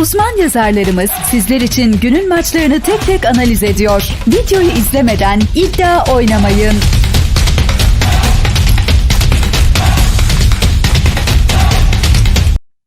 Uzman yazarlarımız sizler için günün maçlarını tek tek analiz ediyor. Videoyu izlemeden iddia oynamayın.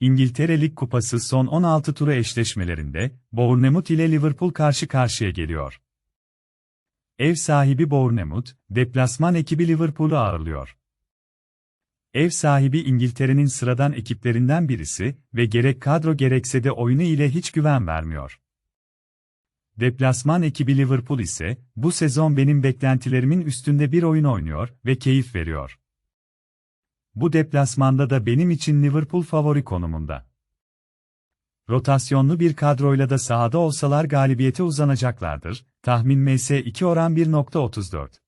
İngiltere Lig Kupası son 16 turu eşleşmelerinde Bournemouth ile Liverpool karşı karşıya geliyor. Ev sahibi Bournemouth, deplasman ekibi Liverpool'u ağırlıyor. Ev sahibi İngiltere'nin sıradan ekiplerinden birisi ve gerek kadro gerekse de oyunu ile hiç güven vermiyor. Deplasman ekibi Liverpool ise bu sezon benim beklentilerimin üstünde bir oyun oynuyor ve keyif veriyor. Bu deplasmanda da benim için Liverpool favori konumunda. Rotasyonlu bir kadroyla da sahada olsalar galibiyete uzanacaklardır. Tahmin MS2 oran 1.34.